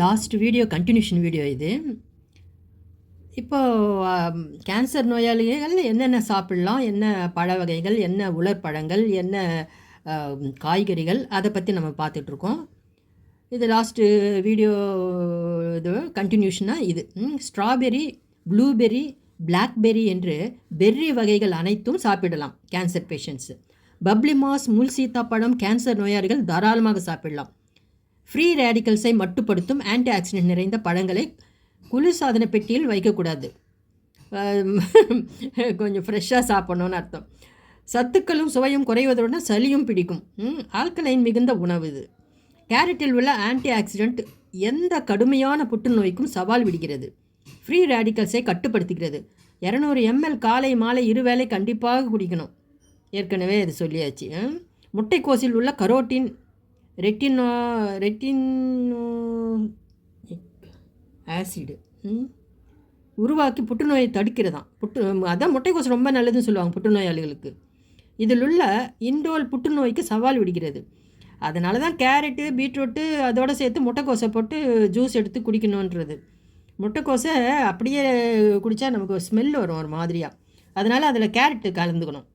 Last video continuation video இது. இப்போ um, cancer நோயாளிகள் என்னென்ன சாப்பிட்லாம் என்ன பழ வகைகள் என்ன உலர்பழங்கள் என்ன um, காய்கறிகள் அதை பற்றி நம்ம பார்த்துட்ருக்கோம். இது லாஸ்ட்டு வீடியோ இது கண்டினியூஷனாக இது. ஸ்ட்ராபெரி ப்ளூபெர்ரி பிளாக்பெரி என்று பெர்ரி வகைகள் அனைத்தும் சாப்பிடலாம் கேன்சர் பேஷண்ட்ஸு பப்ளி மாஸ் முள் கேன்சர் நோயாளிகள் தாராளமாக சாப்பிடலாம். ஃப்ரீ ரேடிக்கல்ஸை மட்டுப்படுத்தும் ஆன்டி ஆக்சிடென்ட் நிறைந்த பழங்களை குளிர்சாதன பெட்டியில் வைக்கக்கூடாது. கொஞ்சம் ஃப்ரெஷ்ஷாக சாப்பிடணும்னு அர்த்தம். சத்துக்களும் சுவையும் குறைவதுடன் சளியும் பிடிக்கும். ஆல்கலைன் மிகுந்த உணவு இது. கேரட்டில் உள்ள ஆன்டி ஆக்சிடென்ட் எந்த கடுமையான புற்றுநோய்க்கும் சவால் விடுகிறது. ஃப்ரீ ரேடிக்கல்ஸை கட்டுப்படுத்துகிறது. இரநூறு எம்எல் காலை மாலை இருவேளை கண்டிப்பாக குடிக்கணும். ஏற்கனவே அது சொல்லியாச்சு. முட்டைக்கோசில் உள்ள கரோட்டின் ரெட்டினோ ரெட்டினோ ஆசிடு உருவாக்கி புற்றுநோயை தடுக்கிறதாம். புற்று அதான் முட்டைக்கோசு ரொம்ப நல்லதுன்னு சொல்லுவாங்க புற்றுநோயாளிகளுக்கு. இதில் உள்ள இண்டோல் புற்றுநோய்க்கு சவால் விடுகிறது. அதனால தான் கேரட்டு பீட்ரூட்டு அதோடு சேர்த்து முட்டைக்கோசை போட்டு ஜூஸ் எடுத்து குடிக்கணுன்றது. முட்டைக்கோசை அப்படியே குடித்தா நமக்கு ஒரு ஸ்மெல் வரும் ஒரு மாதிரியாக அதனால் அதில் கேரட்டு கலந்துக்கணும்.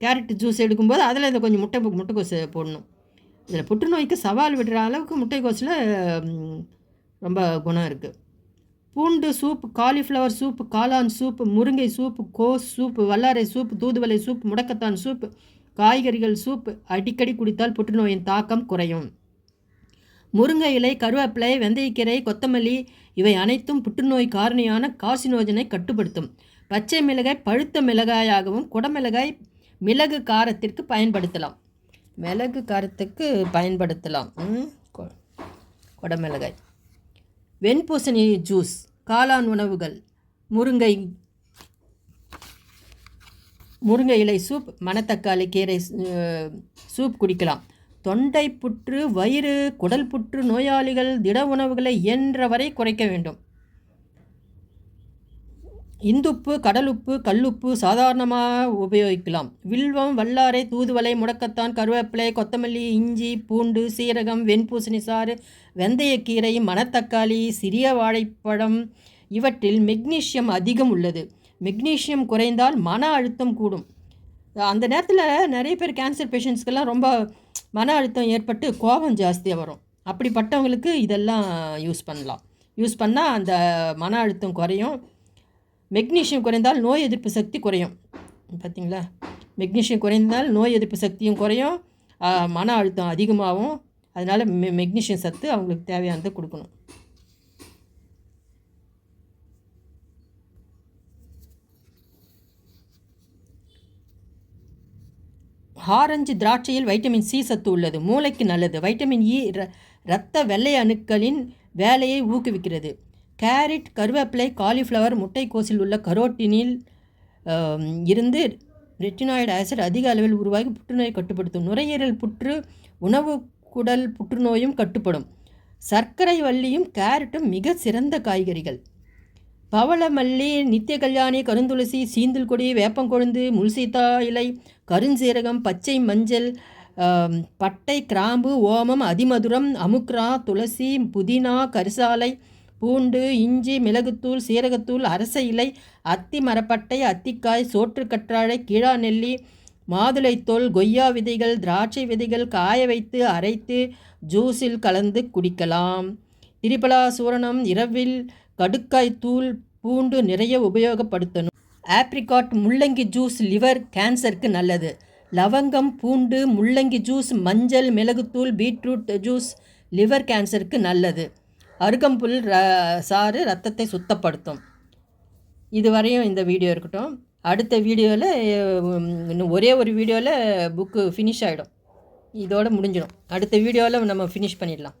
கேரட் ஜூஸ் எடுக்கும்போது அதில் இந்த கொஞ்சம் முட்டை முட்டைக்கோசை போடணும். இதில் புற்றுநோய்க்கு சவால் விடுற அளவுக்கு முட்டைக்கோஸில் ரொம்ப குணம் இருக்குது பூண்டு சூப் காலிஃப்ளவர் சூப் காளான் சூப் முருங்கை சூப் கோஸ் சூப் வல்லாரை சூப் தூதுவளை சூப் முடக்கத்தான் சூப் காய்கறிகள் சூப் அடிக்கடி குடித்தால் புற்றுநோயின் தாக்கம் குறையும். முருங்கை இலை கருவேப்பிலை வெந்தயக்கீரை கொத்தமல்லி இவை அனைத்தும் புற்றுநோய் காரணியான கார்சினோஜனை கட்டுப்படுத்தும். பச்சை மிளகாய் பழுத்த மிளகாயாகவும் குடமிளகாய் மிளகு காரத்திற்கு பயன்படுத்தலாம். மிளகு காரத்துக்கு பயன்படுத்தலாம். கொடமிளகாய் கொ- குடமிளகாய். வெண்பூசணி ஜூஸ் காளான் உணவுகள் முருங்கை முருங்கை இலை சூப் மணத்தக்காளி கீரை சூப் குடிக்கலாம். தொண்டை புற்று வயிறு குடல் புற்று நோயாளிகள் திட உணவுகளை இயன்ற வரை குறைக்க வேண்டும். இந்துப்பு கடலுப்பு கல்லுப்பு சாதாரணமாக உபயோகிக்கலாம். வில்வம் வல்லாரை தூதுவளை முடக்கத்தான் கருவேப்பிலை கொத்தமல்லி இஞ்சி பூண்டு சீரகம் வெண்பூசணி சாறு வெந்தயக்கீரை மணத்தக்காளி சிறிய வாழைப்பழம் இவற்றில் மெக்னீஷியம் அதிகம் உள்ளது. மெக்னீசியம் குறைந்தால் மன அழுத்தம் கூடும். அந்த நேரத்தில் நிறைய பேர் கேன்சர் பேஷண்ட்ஸ்க்கெல்லாம் ரொம்ப மன அழுத்தம் ஏற்பட்டு கோபம் ஜாஸ்தியாக வரும். அப்படிப்பட்டவங்களுக்கு இதெல்லாம் யூஸ் பண்ணலாம். யூஸ் பண்ணால் அந்த மன அழுத்தம் குறையும். மெக்னீஷியம் குறைந்தால் நோய் எதிர்ப்பு சக்தி குறையும். பார்த்தீங்களா மெக்னீஷியம் குறைந்தால் நோய் எதிர்ப்பு சக்தியும் குறையும். மன அழுத்தம் அதிகமாகும். அதனால் மெ மெக்னீசியம் சத்து அவங்களுக்கு தேவையானதை கொடுக்கணும். ஆரஞ்சு திராட்சையில் வைட்டமின் சி சத்து உள்ளது. மூளைக்கு நல்லது. வைட்டமின் இ ர இரத்த வெள்ளை அணுக்களின் வேலையை ஊக்குவிக்கிறது. கேரட் கருவேப்பிலை காலிஃப்ளவர் முட்டைக்கோசில் உள்ள கரோட்டினில் இருந்து ரெட்டினாய்டு ஆசிட் அதிக அளவில் உருவாகி புற்றுநோயை கட்டுப்படுத்தும். நுரையீரல் புற்று உணவு குடல் புற்றுநோயும் கட்டுப்படும். சர்க்கரை வள்ளியும் கேரட்டும் மிக சிறந்த காய்கறிகள். பவளமல்லி நித்திய கல்யாணி கருந்துளசி சீந்தல் கொடி வேப்பங்கொழுந்து முல்சீத்தா இலை கருஞ்சீரகம் பச்சை மஞ்சள் பட்டை கிராம்பு ஓமம் அதிமதுரம் அமுக்ரா துளசி புதினா கரிசாலை பூண்டு இஞ்சி மிளகுத்தூள் சீரகத்தூள் அரச இலை அத்தி மரப்பட்டை அத்திக்காய் சோற்றுக்கற்றாழை கீழா நெல்லி மாதுளைத்தோல் கொய்யா விதைகள் திராட்சை விதைகள் காய வைத்து அரைத்து ஜூஸில் கலந்து குடிக்கலாம். திரிபலா சூரணம் இரவில் கடுக்காய் தூள் பூண்டு நிறைய உபயோகப்படுத்தணும். ஆப்ரிகாட் முள்ளங்கி ஜூஸ் லிவர் கேன்சருக்கு நல்லது. லவங்கம் பூண்டு முள்ளங்கி ஜூஸ் மஞ்சள் மிளகுத்தூள் பீட்ரூட் ஜூஸ் லிவர் கேன்சருக்கு நல்லது. அருகம்புல் ர சாறு ரத்தத்தை சுத்தப்படுத்தும். இதுவரையும் இந்த வீடியோ இருக்கட்டும். அடுத்த வீடியோவில் இன்னும் ஒரே ஒரு வீடியோவில் புக்கு ஃபினிஷ் ஆகிடும் இதோடு முடிஞ்சிடும். அடுத்த வீடியோவில் நம்ம ஃபினிஷ் பண்ணிடலாம்.